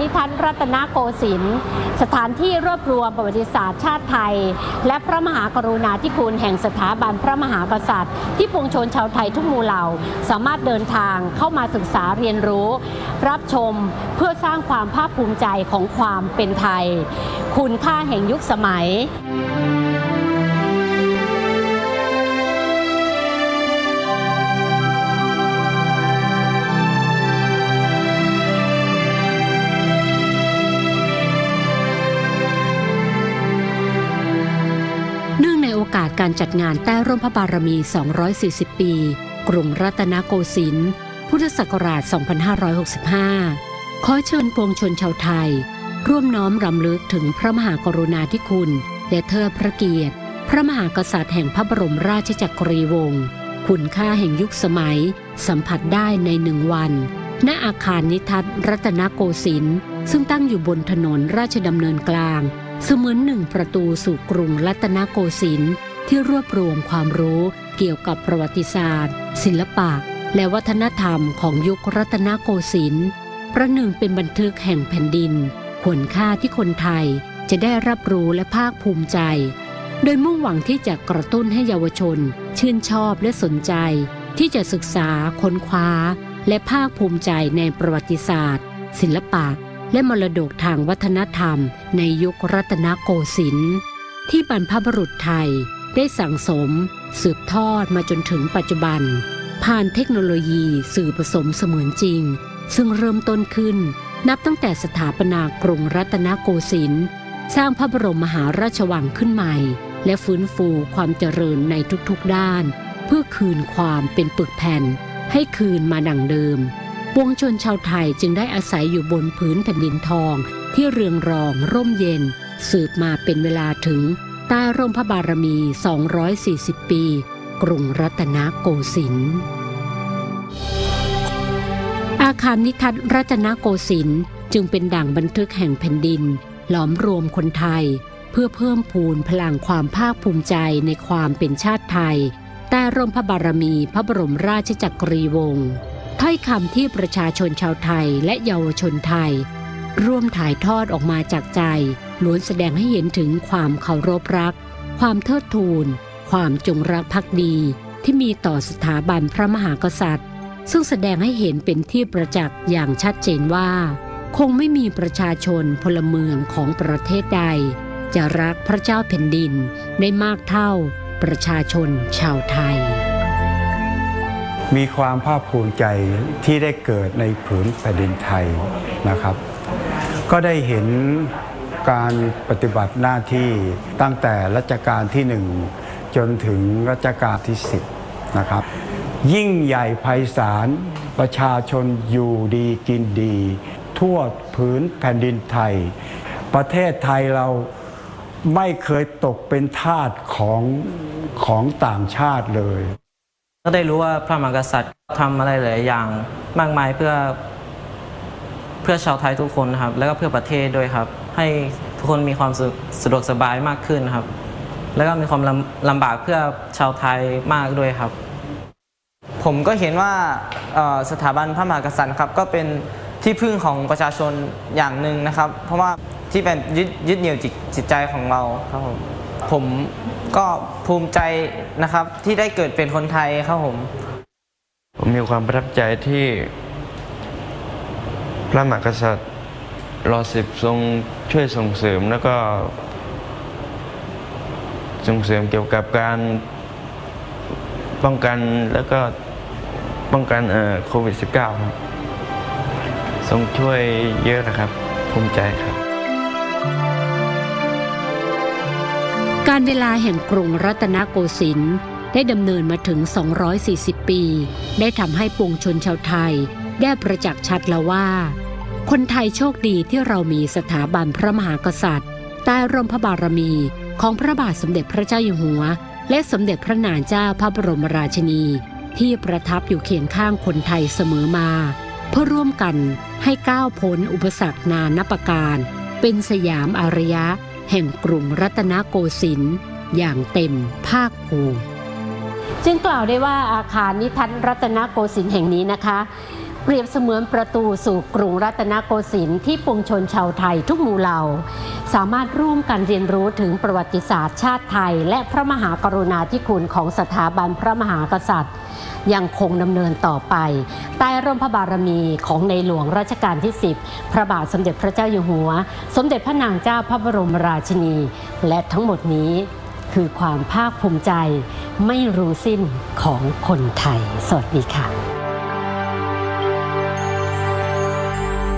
นิทัศน์รัตนโกสินทร์สถานที่รวบรวมประวัติศาสตร์ชาติไทย และพระมหากรุณาธิคุณแห่งสถาบันพระมหากษัตริย์ ที่ปวงชนชาวไทยทุกหมู่เหล่า สามารถเดินทางเข้ามาศึกษาเรียนรู้ รับชมเพื่อสร้างความภาคภูมิใจของความเป็นไทย คุณค่าแห่งยุคสมัย การจัดงานใต้ร่มพระบารมี 240 ปี กรุงรัตนโกสินทร์ พุทธศักราช 2565 ขอเชิญปวงชนชาวไทย ร่วมน้อมรำลึกถึงพระมหากรุณาธิคุณ และเทิดพระเกียรติ พระมหากษัตริย์แห่งพระบรมราชจักรีวงศ์ คุณค่าแห่งยุคสมัย สัมผัสได้ในหนึ่งวัน ณ อาคารนิทัศน์รัตนโกสินทร์ ซึ่งตั้งอยู่บนถนนราชดำเนินกลางเสมือนหนึ่งประตูสู่กรุงรัตนโกสินทร์ ที่รวบรวมความรู้เกี่ยวกับประวัติศาสตร์ ศิลปะ และวัฒนธรรมของยุครัตนโกสินทร์ประหนึ่งเป็นบันทึกแห่งแผ่นดินควรค่าที่คนไทยจะได้รับรู้และภาคภูมิใจ โดยมุ่งหวังที่จะกระตุ้นให้เยาวชน ชื่นชอบและสนใจ ที่จะศึกษาค้นคว้า และภาคภูมิใจในประวัติศาสตร์ ศิลปะ และมรดกทางวัฒนธรรม ในยุครัตนโกสินทร์ที่บรรพบุรุษไทย ได้สั่งสม สืบทอดมาจนถึงปัจจุบัน ผ่านเทคโนโลยีสื่อผสมเสมือนจริง ซึ่งเริ่มต้นขึ้น นับตั้งแต่สถาปนากรุงรัตนโกสินทร์สร้างพระบรมมหาราชวังขึ้นใหม่ และฟื้นฟูความเจริญในทุกๆด้าน เพื่อคืนความเป็นปึกแผ่น ให้คืนมาดังเดิมปวงชนชาวไทยจึงได้อาศัยอยู่บนพื้นแผ่นดินทองที่เรืองรองร่มเย็น สืบมาเป็นเวลาถึง ใต้ร่มพระบารมี 240 ปี กรุงรัตนโกสินทร์อาคารนิทัศน์รัตนโกสินทร์จึงเป็นด่างบันทึกแห่งแผ่นดิน หลอมรวมคนไทย เพื่อเพิ่มพูนพลังความภาคภูมิใจในความเป็นชาติไทย ใต้ร่มพระบารมีพระบรมราชจักรีวงศ์ถ้อยคำที่ประชาชนชาวไทยและเยาวชนไทย ร่วมถ่ายทอดออกมาจากใจ ล้วนแสดงให้เห็นถึงความเคารพรัก ความเทิดทูน ความจงรักภักดีที่มีต่อสถาบันพระมหากษัตริย์ ซึ่งแสดงให้เห็นเป็นที่ประจักษ์อย่างชัดเจนว่า คงไม่มีประชาชนพลเมืองของประเทศใด จะรักพระเจ้าแผ่นดินได้มากเท่าประชาชนชาวไทย มีความภาคภูมิใจที่ได้เกิดในผืนแผ่นดินไทยนะครับ ก็ได้เห็น การปฏิบัติหน้าที่ตั้งแต่รัชกาลที่หนึ่งจนถึงรัชกาลที่สิบนะครับ ยิ่งใหญ่ไพศาลประชาชนอยู่ดีกินดี ทั่วผืนแผ่นดินไทย ประเทศไทยเราไม่เคยตกเป็นทาสของของต่างชาติเลย ก็ได้รู้ว่าพระมหากษัตริย์ทำอะไรหลายอย่างมากมายเพื่อ พื่อชาวไทยทุกคนนะครับ แล้วก็เพื่อประเทศด้วยครับ ให้ทุกคนมีความสะสะดวกสบายมากขึ้นครับ แล้วก็มีความลำลำบากเพื่อชาวไทยมากด้วยครับ ผมก็เห็นว่าเอ่อสถาบันพระมหากษัตริย์ครับก็เป็นที่พึ่งของประชาชนอย่างหนึ่งนะครับ เพราะว่าที่เป็นยึดยึดเหนี่ยวจิตจิตใจของเราครับผมผมก็ภูมิใจนะครับที่ได้เกิดเป็นคนไทยครับผม ผมมีความประทับใจที่ พระมหากษัตริย์รอสิบทรงช่วยส่งเสริมแล้วก็ ส่งเสริมเกี่ยวกับการป้องกันแล้วก็ป้องกันโควิด -19 ครับทรงช่วยเยอะนะครับ ภูมิใจครับ การเวลาแห่งกรุงรัตนโกสินทร์ได้ดำเนินมาถึง 240 ปี ได้ทำให้ปวงชนชาวไทย ได้ประจักษ์ชัดแล้วว่า คนไทยโชคดีที่เรามีสถาบันพระมหากษัตริย์ใต้ร่มพระบารมีของพระบาทสมเด็จพระเจ้าอยู่หัว และสมเด็จพระนางเจ้าพระบรมราชินี ที่ประทับอยู่เคียงข้างคนไทยเสมอมา เพื่อร่วมกันให้ก้าวพ้นอุปสรรคนานับประการ เป็นสยามอารยะ แห่งกรุงรัตนโกสินทร์อย่างเต็มภาคภูมิจึงกล่าวได้ว่าอาคารนิทัศน์รัตนโกสินทร์แห่งนี้นะคะ เปรียบเสมือนประตูสู่กรุงรัตนโกสินทร์ที่ปวงชนชาวไทยทุกหมู่เหล่า สามารถร่วมกันเรียนรู้ถึงประวัติศาสตร์ชาติไทย และพระมหากรุณาธิคุณของสถาบันพระมหากษัตริย์ ยังคงดำเนินต่อไป ใต้ร่มพระบารมีของในหลวงรัชกาลที่ 10 พระบาทสมเด็จพระเจ้าอยู่หัว สมเด็จพระนางเจ้าพระบรมราชินี และทั้งหมดนี้คือความภาคภูมิใจไม่รู้สิ้นของคนไทย สวัสดีค่ะ